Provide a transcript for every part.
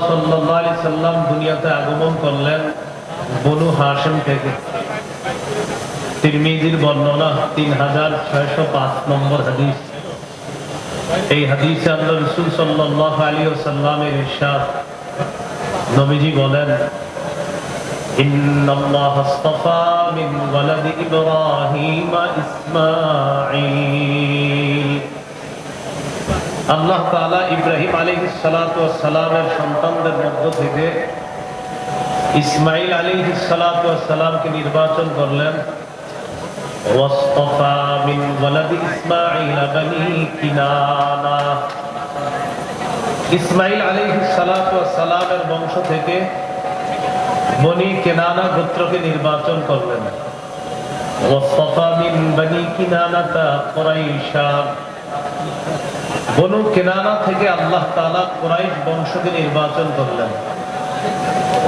সাল্লাল্লাহু আলাইহি সাল্লাম দুনিয়াতে আগমন করলেন বনু হাশিম থেকে তিরমিজির বর্ণনা তিন হাজার ছয়শো পাঁচ নম্বর হাদিস এই হাদিসে আল্লাহ রসুল সাল্লাল্লাহু আলাইহি ওয়াসাল্লামের ইরশাদ নবীজি বলেন إن الله اصطفى من ولد إبراهيم إسماعيل আল্লাহ তাআলা ইব্রাহিম আলাইহিস সালাতু ওয়াস সালামের সন্তানদের মধ্য থেকে ইসমাইল আলাইহিস সালাতু ওয়াস সালামকে নির্বাচন করলেন। ইসমাইল বানি কিনানা। ইসমাইল আলাইহিস সালাতু ওয়াস সালামের বংশ থেকে বনি কেনানা গোত্রকে নির্বাচন করলেন। ওয়াসতাফা মিন বানি কিনানাতা কুরাইশা বনু কেনানা থেকে আল্লাহ তাআলা কুরাইশ বংশকে নির্বাচন করলেন।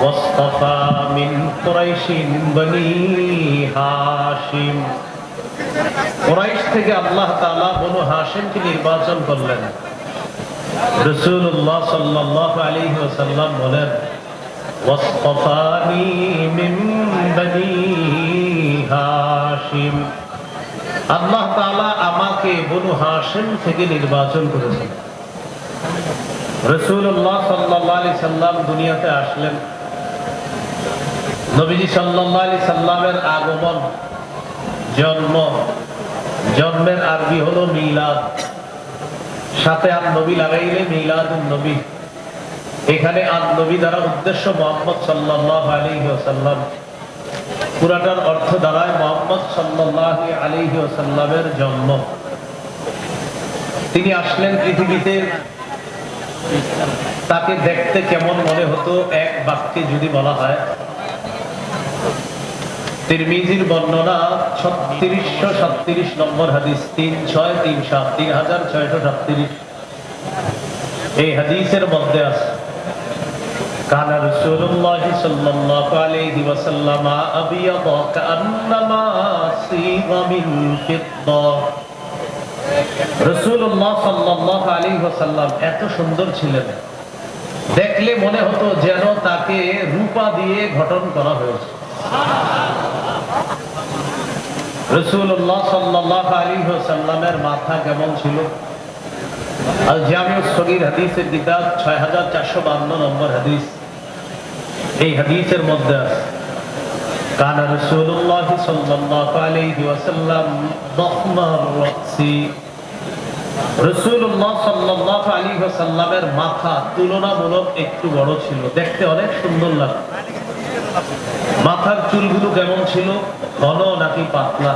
ওয়াসতাফা মিন কুরাইশিন বনি হাশিম। কুরাইশ থেকে আল্লাহ তাআলা বনু হাশিমকে নির্বাচন করলেন। রাসূলুল্লাহ সাল্লাল্লাহু আলাইহি ওয়াসাল্লাম বলেন, ওয়াসতাফানি মিন বনি হাশিম। আল্লাহ তাআলা আমাকে বনু হাশিম থেকে নির্বাচন করেছেন। রাসূলুল্লাহ সাল্লাল্লাহু আলাইহি সাল্লাম দুনিয়াতে আসলেন। নবীজি সাল্লাল্লাহু আলাইহি সাল্লামের আগমন, জন্ম, জন্মের আরবি হলো মিলাদ। সাথে আর নবী লাগাইলে মিলাদুন নবী। এখানে আর নবী দ্বারা উদ্দেশ্য মোহাম্মদ সাল্লাল্লাহু আলাইহি ওয়াসাল্লাম পুরাটার অর্থ দাঁড়ায় মোহাম্মদ সাল্লাল্লাহু আলাইহি ওয়াসাল্লামের জন্ম। তিনি আসলেন পৃথিবীতে। তাকে দেখতে কেমন মনে হতো, এক বাক্যে যদি বলা হয়। তিরমিজির বর্ণনা ছত্রিশশো সাতত্রিশ নম্বর হাদিস, তিন ছয় তিন সাত, তিন হাজার ছয়শো সাতত্রিশ। এই হাদিসের মধ্যে আছে كان رسول الله صلى الله عليه وسلم أبيض كأنما صيغ من فضة রসুল্লাহ সাল্লাহ আলী ওসাল্লাম এত সুন্দর ছিলেন দেখলে মনে হতো যেন তাকে রূপা দিয়ে গঠন করা হয়েছে রসুল্লাহ সাল্লাহ আলী ওসাল্লামের মাথা কেমন ছিল আল জামিউ সগীর হাদিসের কিতাব ছয় হাজার চারশো বান্ন নম্বর হাদিস এই হাদিসের মধ্যে আছে কানা রাসূলুল্লাহ সাল্লাল্লাহু আলাইহি ওয়াসাল্লাম দখমার রাসি রাসূলুল্লাহ সাল্লাল্লাহু আলাইহি ওয়াসাল্লামের মাথা তুলনামূলক একটু বড় ছিল। দেখতে অনেক সুন্দর লাগতো মাথার চুলগুলো কেমন ছিল? ঘন নাকি পাতলা?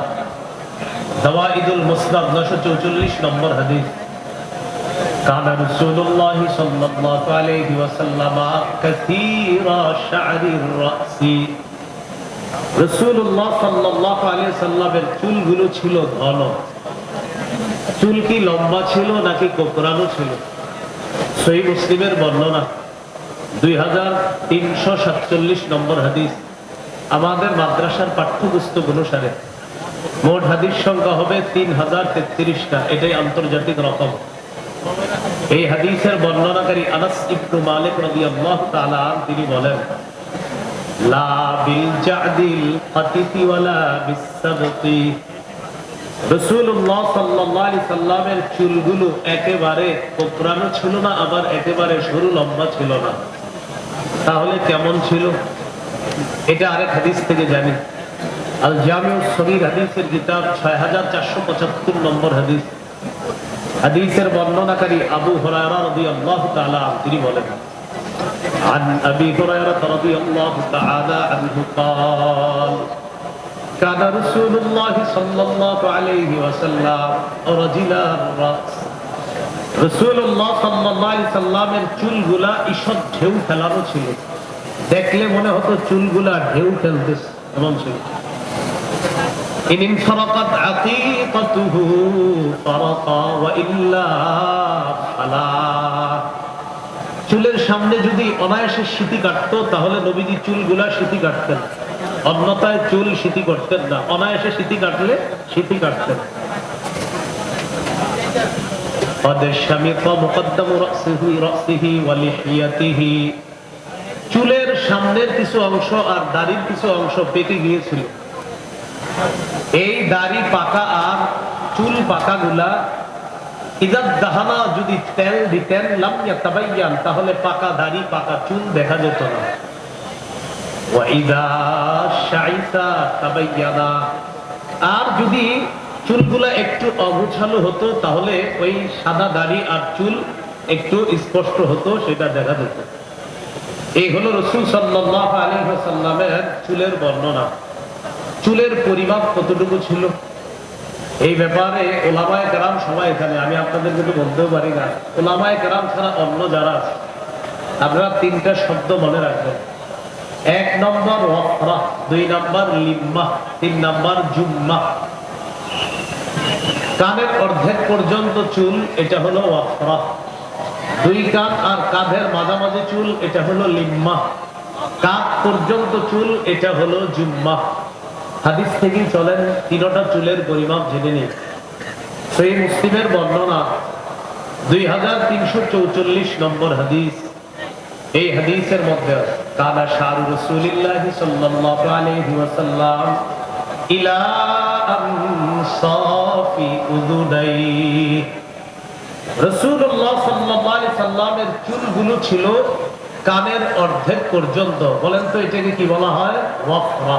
দাওয়াইদুল মুসনাদ 944 নম্বর হাদিস। كان رسول الله صلى الله عليه وسلم كثير شعر الرأس রসুল্লাহ সাল্লাহ আলী সাল্লামের চুলগুলো ছিল ঘন চুল কি লম্বা ছিল নাকি কোকড়ানো ছিল সই মুসলিমের বর্ণনা দুই হাজার তিনশো সাতচল্লিশ নম্বর হাদিস আমাদের মাদ্রাসার পাঠ্যপুস্তক অনুসারে মোট হাদিস সংখ্যা হবে তিন হাজার তেত্রিশটা এটাই আন্তর্জাতিক রকম এই হাদিসের বর্ণনাকারী আনাস ইবনু মালিক রাদিয়াল্লাহু তাআলা তিনি বলেন, লা বিল জাদিল ফাতিতি ওয়ালা বিসাবতি রাসূলুল্লাহ সাল্লাল্লাহু আলাইহি সাল্লামের চুলগুলো একেবারে কোকড়ানো ছিল না, আবার একেবারে সরু লম্বা ছিল না। তাহলে কেমন ছিল? এটা আরেক হাদিস থেকে জানি। আল জামিউ সগীর হাদিসের কিতাব 6475 নম্বর হাদিস। হাদিসের বর্ণনাকারী আবু হুরায়রা রাদিয়াল্লাহু তাআলা তিনি বলেন عن ابي هريره رضي الله تعالى عنه قال كان رسول الله صلى الله عليه وسلم رجلا الراس রাসূলুল্লাহ সাল্লাল্লাহু আলাইহি সাল্লামের চুলগুলা ঈষৎ ঢেউ ফেলানো ছিল দেখলে মনে হতো চুলগুলা ঢেউ ফেলতেছে এমন ছিল إن انفرقت عقيقته فرقا وإلا فلا চুলের সামনে যদি অনায়াসে সিটি কাটতো তাহলে নবীজি চুলগুলা সিটি কাটতেন অন্যতায় চুল সিটি করতেন না অনায়াসে সিটি কাটলে সিটি কাটতেন قد شمط مقدم رأسه رأسه ولحيته চুলের সামনের কিছু অংশ আর দাড়ির কিছু অংশ পেকে গিয়েছিল এই দাড়ি পাকা আর চুল পাকা গুলা দাহানা যদি তেল দিতেন লামিয়া তাবাইয়ান তাহলে পাকা দাড়ি, পাকা চুল দেখা যেত না। আর যদি চুলগুলা একটু অগুছালো হতো, তাহলে ওই সাদা দাড়ি আর চুল একটু স্পষ্ট হতো, সেটা দেখা যেত। এই হলো রসুল সাল্লাহ আলী সাল্লামের চুলের বর্ণনা। চুলের পরিমাপ কতটুকু ছিল? এই ব্যাপারে ওলামায় কেরাম সবাই এখানে আমি আপনাদের কিন্তু বলতেও পারি না। ওলামায় কেরাম ছাড়া অন্য যারা আছে, আপনারা তিনটা শব্দ মনে রাখবেন। এক নম্বর ওয়াফরা দুই নম্বর লিম্মা, তিন নম্বর জুম্মা। কানের অর্ধেক পর্যন্ত চুল, এটা হলো ওয়াফরা দুই কান আর কাঁধের মাঝামাঝি চুল, এটা হলো লিম্মা। কাঁধ পর্যন্ত চুল, এটা হলো জুম্মা। হাদিস থেকেই চলেন, তিনটা চুলের পরিমাপ জেনে নিন। সেই মুসলিমের বর্ণনা, দুই হাজার তিনশো চৌচল্লিশ নম্বর হাদিস। এই হাদিসের মধ্যে কানা শাহরু রসুলিল্লাহি সাল্লাল্লাহু আলাইহি ওয়াসাল্লাম ইলা আনসাফি উযুনাই রাসূলুল্লাহ সাল্লাল্লাহু আলাইহি সাল্লামের চুলগুলো ছিল কানের অর্ধেক পর্যন্ত। বলেন তো এটাকে কি বলা হয়? ওয়াফরা।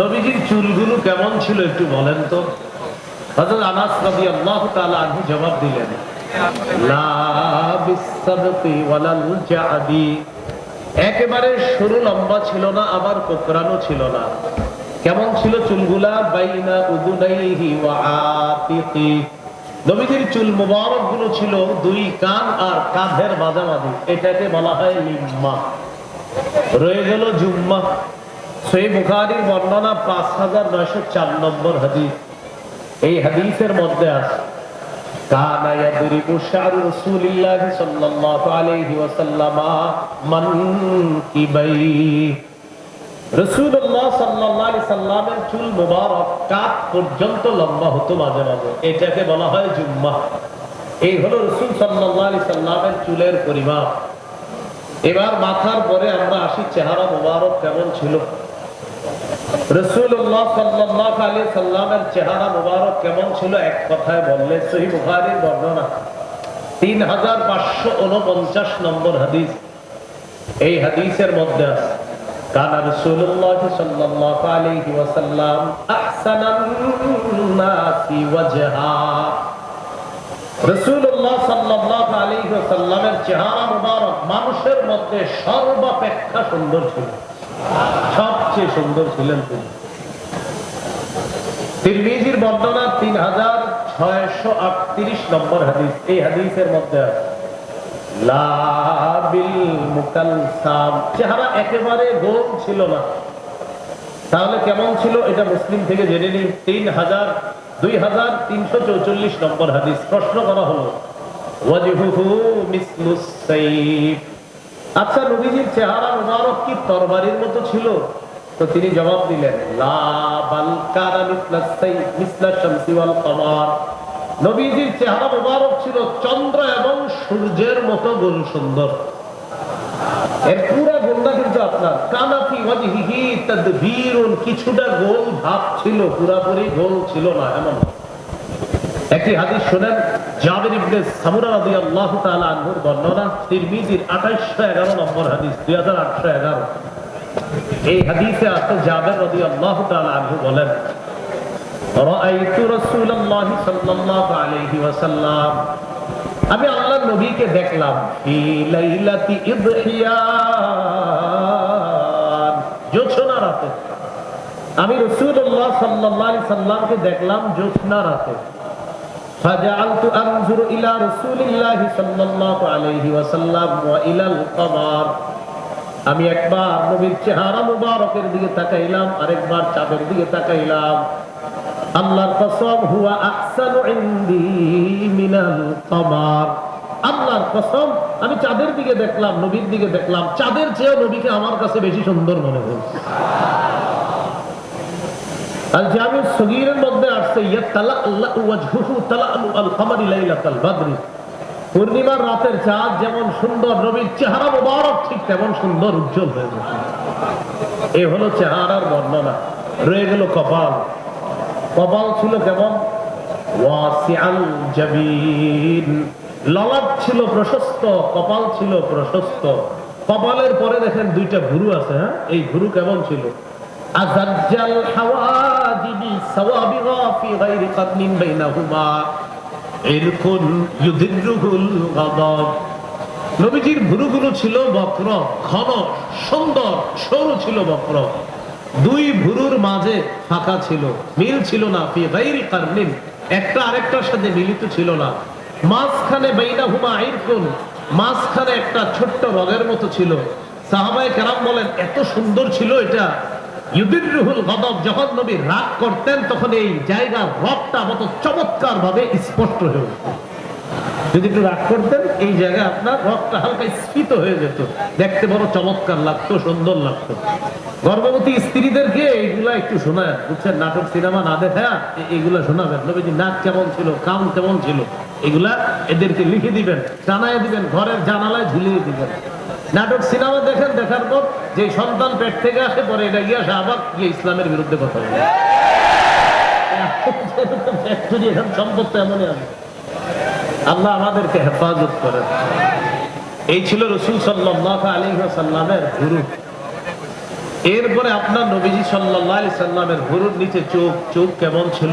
নবীজির চুলগুলো কেমন ছিল একটু বলেন তো? জবাব দিলেন একেবারে সরু লম্বা ছিল না, আবার কোকড়ানো ছিল না। কেমন ছিল চুলগুলা? বাইনা উদুনাইহি নবীজির চুল মুবারকগুলো ছিল দুই কান আর কাঁধের মাঝামাঝি। এটাকে বলা হয় লিম্মা। রয়ে গেল জুম্মা। সেই বুখারির বর্ণনা পাঁচ হাজার নয়শো চার নম্বর হাদিস এই হাদিসের মধ্যে আছে كان يضرب شعر رسول الله صلى الله عليه وسلم منكبيه রসুল্লাহ সাল্লাহ সাল্লামের চুল মুবারক কাত পর্যন্ত লম্বা হতো মাঝে মাঝে এটাকে বলা হয় জুম্মা এই হলো রসুল সাল্লাহ সাল্লামের চুলের পরিমাপ এবার মাথার পরে আমরা আসি চেহারা মুবারক কেমন ছিল মানুষের মধ্যে সর্বাপেক্ষা সুন্দর ছিল। সবচেয়ে সুন্দর ছিলেন তিনি। তিরমিজির বর্ণনা তিন হাজার ছয়শো আটত্রিশ নম্বর হাদিস। এই হাদিসের মধ্যে চেহারা একেবারে গোল ছিল না। তাহলে কেমন ছিল এটা মুসলিম থেকে জেনে নিন। তিন হাজার, দুই হাজার তিনশো চৌচল্লিশ নম্বর হাদিস। প্রশ্ন করা হলো আচ্ছা নবীজির চেহারা মুবারক কি তরবারির মতো ছিল? তো তিনি জবাব দিলেন নবীজির চেহারা মুবারক ছিল চন্দ্র এবং সূর্যের মতো সুন্দর। এর পুরা কিন্তু আপনার কানাফি কিছুটা গোল ভাব ছিল, পুরাপুরি গোল ছিল না, এমন। একটি হাদিস শুনেন, জাবির ইবনে সামুরা রাদিয়াল্লাহু তাআলা আনহুর বর্ণনা, তিরমিজির 2811 নম্বর হাদিস 2811 এই হাদিসে আছে জাবির রাদিয়াল্লাহু তাআলা আনহু বলেন রাআইতু রাসূলুল্লাহ সাল্লাল্লাহু আলাইহি ওয়াসাল্লাম আমি আল্লাহর নবীকে দেখলাম ফি লাইলাতি ইদহিয়ান জোছনা রাতে আমি রাসূলুল্লাহ সাল্লাল্লাহু আলাইহি সাল্লামকে দেখলাম জোছনা রাতে فجعلت أنظر إلى رسول الله صلى الله عليه وسلم وإلى القمر আমি একবার নবীর চেহারা মুবারকের দিকে তাকাইলাম, আরেকবার চাঁদের দিকে তাকাইলাম। আল্লাহর কসম, হুয়া আহসানু ইনদি মিনাল কমার। আল্লাহর কসম, আমি চাঁদের দিকে দেখলাম, নবীর দিকে দেখলাম। চাঁদের চেয়েও নবীকে আমার কাছে বেশি সুন্দর মনে হয়েছে আর জামি সগীরের মধ্যে আসছে ইয়া তালা আল্লাহ ওয়াজহুহু তালাআলু আল কমারি লাইলাতাল বদরি। পূর্ণিমার রাতের চাঁদ যেমন সুন্দর নবীর চেহারা মোবারক, ঠিক তেমন সুন্দর উজ্জ্বল হয়ে গেছে এ হলো চেহারার বর্ণনা। রয়ে গেল কপাল। কপাল ছিল কেমন? ওয়াসিআল জাবিন। ললাট ছিল প্রশস্ত, কপাল ছিল প্রশস্ত। কপালের পরে দেখেন দুইটা ভুরু আছে হ্যাঁ? এই ভুরু কেমন ছিল? আজাজ্জাল হাওয়াজিবি সাওয়াবিগা ফি গায়রি কাদনিন বাইনাহুমা। ইরকুন ইউদিরুহুল গাদাব। নবীজির ভুরুগুলো ছিল বক্র, ঘন, সুন্দর, সরু ছিল বক্র। দুই ভুরুর মাঝে ফাঁকা ছিল, মিল ছিল না, ফি গায়রি কারনিন একটা আরেকটার সাথে মিলিত ছিল না। মাঝখানে বাইনাহুমা আইরকুন মাঝখানে একটা ছোট্ট রগের মতো ছিল। সাহাবায়ে কেরাম বলেন, এত সুন্দর ছিল এটা। ইউদিরুহুল গদব যখন নবী রাগ করতেন, তখন এই রবটা মতো চমৎকার ভাবে স্পষ্ট হয়ে উঠত যদি একটু রাগ করতেন, এই জায়গায় আপনার রক্তটা হালকা স্ফীত হয়ে যেত। দেখতে বড় চমৎকার লাগতো, সুন্দর লাগতো। গর্ভবতী স্ত্রীদেরকে এইগুলা একটু শোনায়। বুঝছেন, নাটক, সিনেমা না দেখা এইগুলা শোনাবেন। নবীজি নাক কেমন ছিল কাম কেমন ছিল, এগুলা এদেরকে লিখে দিবেন জানায় দিবেন, ঘরের জানালায় ঝুলিয়ে দিবেন। নাটক সিনেমা দেখেন, দেখার পর যে সন্তান পেট থেকে আসে, পরে এটা গিয়ে আসে, আবার গিয়ে ইসলামের বিরুদ্ধে কথা বলে। ফ্যাক্টরি এখন সম্পদ এমনই আছে আল্লাহ আমাদেরকে হেফাজত করেন। এই ছিল রসুল সাল্লাহ আলী সাল্লামের গুরু এরপরে আপনার নবীজি সাল্লাহ আলি সাল্লামের গুরুর নিচে চোখ চোখ কেমন ছিল?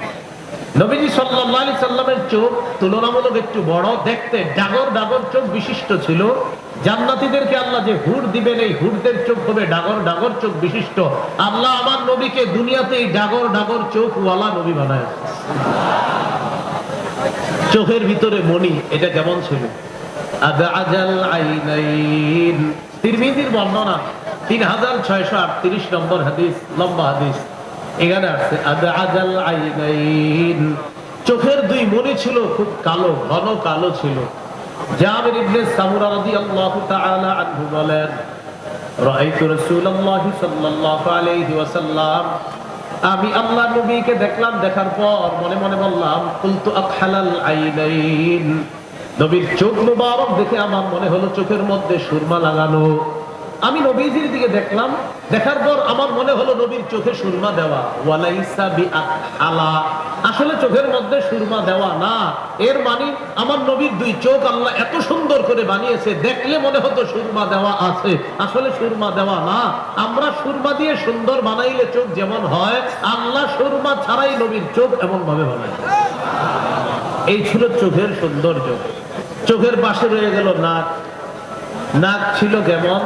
নবীজি আলাইহি সাল্লামের চোখ তুলনামূলক একটু বড়, দেখতে ডাগর ডাগর চোখ বিশিষ্ট ছিল। জান্নাতীদেরকে আল্লাহ যে হুর দিবেন, এই হুরদের চোখ হবে ডাগর ডাগর চোখ বিশিষ্ট। আল্লাহ আমার নবীকে দুনিয়াতে এই ডাগর ডাগর চোখ ওয়ালা নবী বানায়। চোখের ভিতরে মণি, এটা কেমন ছিল? তিরমিজির বর্ণনা, তিন হাজার ছয়শো আটত্রিশ নম্বর হাদিস, লম্বা হাদিস। এখানে আছে আদাজাল আইনাইন। চোখের দুই মণি ছিল, খুব কালো, ঘন কালো ছিল। জাবির ইবনে সামুরা রাদিয়াল্লাহু তাআলা আনহু বলেন, রাআইতু রাসূলুল্লাহ সাল্লাল্লাহু আলাইহি ওয়াসাল্লাম। আমি আল্লাহ নবীকে দেখলাম, দেখার পর মনে মনে বললাম, কুলতু আকহালাল আইনাইন। নবীর চোখ মুবারক দেখে আমার মনে হলো চোখের মধ্যে সুরমা লাগানো। আমি নবীজির দিকে দেখলাম, দেখার পর আমার মনে হলো নবীর চোখে সুরমা দেওয়া। ওয়ালাইসা বি আলা। আসলে চোখের মধ্যে সুরমা দেওয়া না। এর মানে আমার নবীর দুই চোখ আল্লাহ এত সুন্দর করে বানিয়েছে, দেখলে মনে হতো সুরমা দেওয়া আছে। আসলে সুরমা দেওয়া না। আমরা সুরমা দিয়ে সুন্দর বানাইলে চোখ যেমন হয়, আল্লাহ সুরমা ছাড়াই নবীর চোখ এমন ভাবে বানায়। এই ছিল চোখের সৌন্দর্য। চোখের পাশে রয়ে গেল নাক। নাক ছিল কেমন।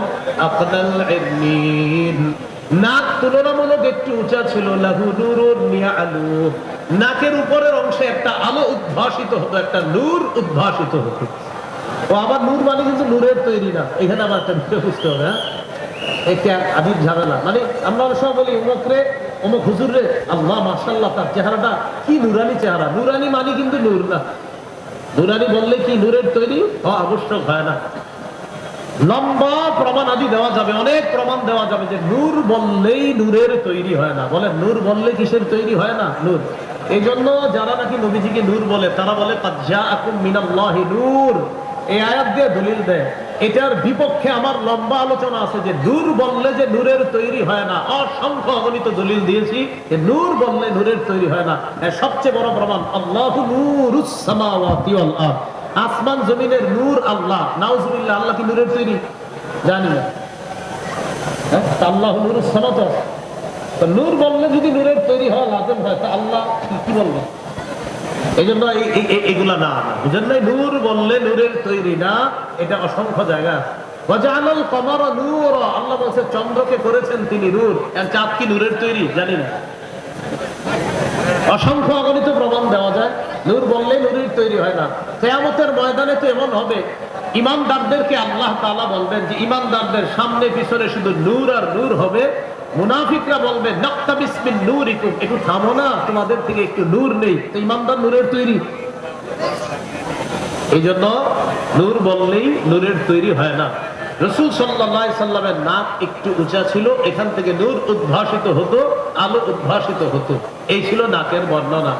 নাক তুলনামূলক একটু উঁচা ছিল, লাহু নুরুন আলু নাকের উপরের অংশে একটা আলো উদ্ভাসিত হতো, একটা নূর উদ্ভাসিত হতো। ও, আবার নূর মানে কিন্তু নূরের তৈরি না। এখানে আবার একটা বিষয় বুঝতে হবে হ্যাঁ? একটা আদির ঝামেলা। মানে আমরা অনেক সময় বলি অমুক রে অমুক রে আল্লাহ মাসাল্লাহ তার চেহারাটা কি নুরানি চেহারা? নুরানি মানে কিন্তু নূর না। নুরানি বললে কি নূরের তৈরি? হ আবশ্যক হয় না। লম্বা প্রমাণ আদি দেওয়া যাবে, অনেক প্রমাণ দেওয়া যাবে যে নূর বললেই নূরের তৈরি হয় না। বলে নূর বললে কিসের তৈরি হয় না? নূর। এই জন্য যারা নাকি নবীজিকে নূর বলে, তারা বলে নূর। এই আয়াত দিয়ে দলিল দেয়। এটার বিপক্ষে আমার লম্বা আলোচনা আছে যে নূর বললে যে নূরের তৈরি হয় না। অসংখ্য অগণিত দলিল দিয়েছি যে নূর বললে নূরের তৈরি হয় না। সবচেয়ে বড় প্রমাণ, আল্লাহু আরদ। আসমান জমিনের নূর আল্লাহ। নাউজুবিল্লাহ, আল্লাহ কি নূরের তৈরি? জানি না। হ্যাঁ? আল্লাহ নূর সনত নূর বললে যদি নূরের তৈরি হওয়া লাজম হয়, তা আল্লাহ কি- বলবে? এই জন্য এই- এই- এই- এগুলা না। বুঝেন নাই নূর বললে নূরের তৈরি না, এটা অসংখ্য জায়গা চন্দ্রকে করেছেন তিনি নূর। আর চাঁদ কি নূরের তৈরি? জানি না। অসংখ্য অগণিত প্রমাণ দেওয়া যায়। নূর বললে নূরের তৈরি হয় না। কেয়ামতের ময়দানে তো এমন হবে। ইমানদারদেরকে আল্লাহ তাআলা বলবেন যে, ইমানদারদের সামনে, পিছনে শুধু নূর আর নূর হবে। মুনাফিকরা বলবে নূর একটু থামো না, তোমাদের থেকে একটু নূর নেই। তো ইমানদার নূরের তৈরি। এই জন্য নূর বললেই নূরের তৈরি হয় না। রসুল সাল্লাহ সাল্লামের নাক একটু উঁচা ছিল, এখান থেকে নূর উদ্ভাসিত হতো, আলো উদ্ভাসিত হতো। এই ছিল নাকের বর্ণনা।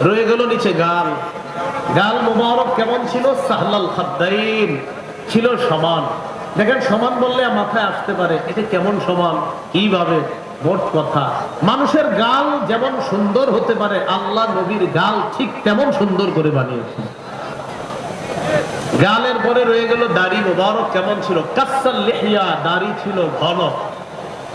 রয়ে গেল নিচে গাল। গাল মুবারক কেমন ছিল? সাহলাল খাদ্দাইন। ছিল সমান। দেখেন, সমান বললে মাথায় আসতে পারে। এটা কেমন সমান? কীভাবে? মোট কথা। মানুষের গাল যেমন সুন্দর হতে পারে, আল্লাহ নবীর গাল ঠিক তেমন সুন্দর করে বানিয়েছে গালের পরে রয়ে গেল দাড়ি মোবারক কেমন ছিল? কাসাল লেহিয়া, দাড়ি ছিল ঘন।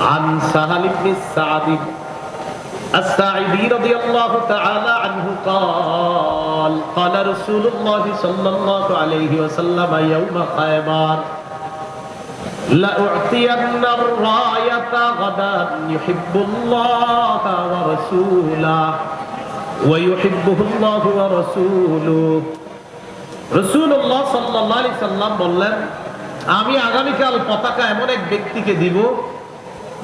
عن سهل بن السعد الساعدي رضي الله تعالى عنه قال قال رسول الله صلى الله عليه وسلم يوم خيبر لأعطين الراية غدا يحب الله ورسوله ويحبه الله ورسوله রসুল্লাহ সাল্লাহ সাল্লাম বললেন আমি আগামীকাল পতাকা এমন এক ব্যক্তিকে দিব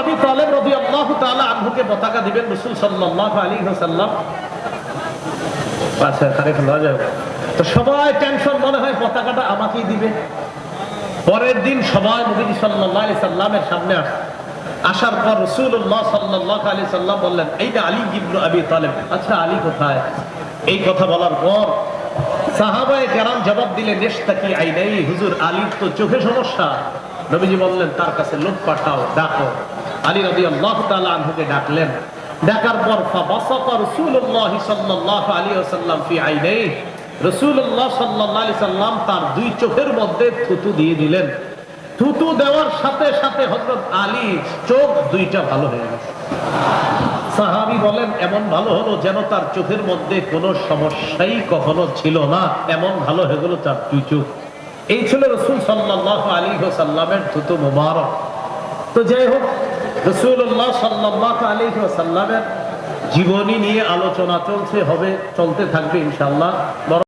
আবি তালেব রাদিয়াল্লাহু তাআলা আনহুকে পতাকা দিবেন রাসূল পতাকাটা আমাকেই দিবে। পরের দিন সবাই সাল্লামের সামনে আসে। আসার পর সাল্লাম বললেন এইটা আলী আবি তালেব আচ্ছা আলী কোথায়? এই কথা বলার পর সাহাবায়ে কেরাম জবাব দিলে নেশতাকি আইনাই, হুজুর, আলীর তো চোখে সমস্যা। নবীজি বললেন, তার কাছে লোক পাঠাও, ডাকো। আলী রবি আল্লাহ ডাকলেন। ডাকার পর সাল্লাম তার দুই চোখের মধ্যে থুতু দিয়ে দিলেন। থুতু দেওয়ার সাথে সাথে হযরত আলী চোখ দুইটা ভালো হয়ে গেছে। সাহাবি বলেন, এমন ভালো হলো যেন তার চোখের মধ্যে কোনো সমস্যাই কখনো ছিল না। এমন ভালো হয়ে গেল তার দুই চোখ। এই ছিল রসুল সাল্লাহ আলী সাল্লামের থুতু মুবারক। তো যাই হোক জীবনী নিয়ে আলোচনা চলছে হবে চলতে থাকবে ইনশাল্লাহ